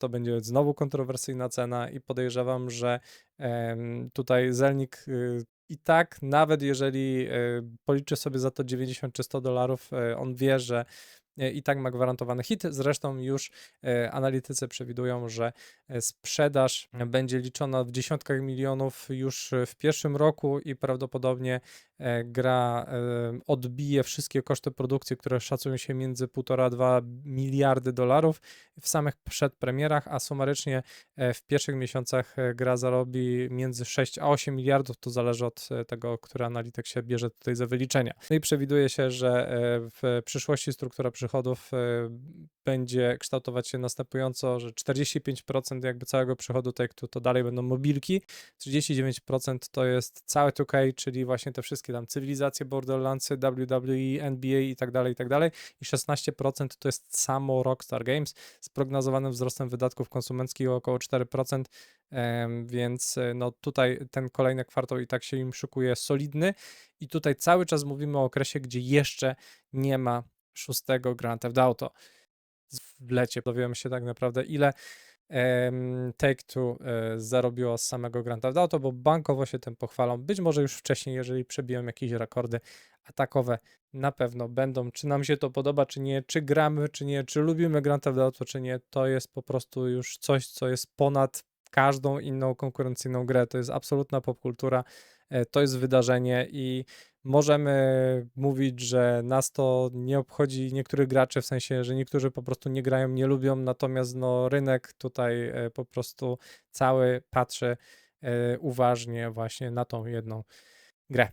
to będzie znowu kontrowersyjna cena i podejrzewam, że tutaj Zelnik y, i tak, nawet jeżeli y, policzy sobie za to 90 czy 100 dolarów, y, on wie, że y, i tak ma gwarantowany hit. Zresztą już analitycy przewidują, że sprzedaż będzie liczona w dziesiątkach milionów już w pierwszym roku i prawdopodobnie e, gra e, odbije wszystkie koszty produkcji, które szacują się między 1,5-2 miliardy dolarów w samych przedpremierach, a sumarycznie e, w pierwszych miesiącach e, gra zarobi między 6 a 8 miliardów, to zależy od e, tego, który analityk się bierze tutaj za wyliczenia. No i przewiduje się, że w przyszłości struktura przychodów będzie kształtować się następująco, że 45% jakby całego przychodu Take-Two to dalej będą mobilki, 39% to jest całe 2K, czyli właśnie te wszystkie tam cywilizacje, Borderlandsy, WWE, NBA i tak dalej, i tak dalej. I 16% to jest samo Rockstar Games z prognozowanym wzrostem wydatków konsumenckich o około 4%, em, więc e, no tutaj ten kolejny kwartał i tak się im szykuje solidny. I tutaj cały czas mówimy o okresie, gdzie jeszcze nie ma szóstego Grand Theft Auto w lecie. Dowiemy się tak naprawdę, ile Take-Two e, zarobiło z samego Grand Theft Auto, bo bankowo się tym pochwalą. Być może już wcześniej, jeżeli przebiją jakieś rekordy atakowe, na pewno będą. Czy nam się to podoba, czy nie, czy gramy, czy nie, czy lubimy Grand Theft Auto, czy nie, to jest po prostu już coś, co jest ponad każdą inną konkurencyjną grę. To jest absolutna popkultura, e, to jest wydarzenie i możemy mówić, że nas to nie obchodzi niektórych graczy, w sensie, że niektórzy po prostu nie grają, nie lubią, natomiast no, rynek tutaj e, po prostu cały patrzy e, uważnie właśnie na tą jedną grę.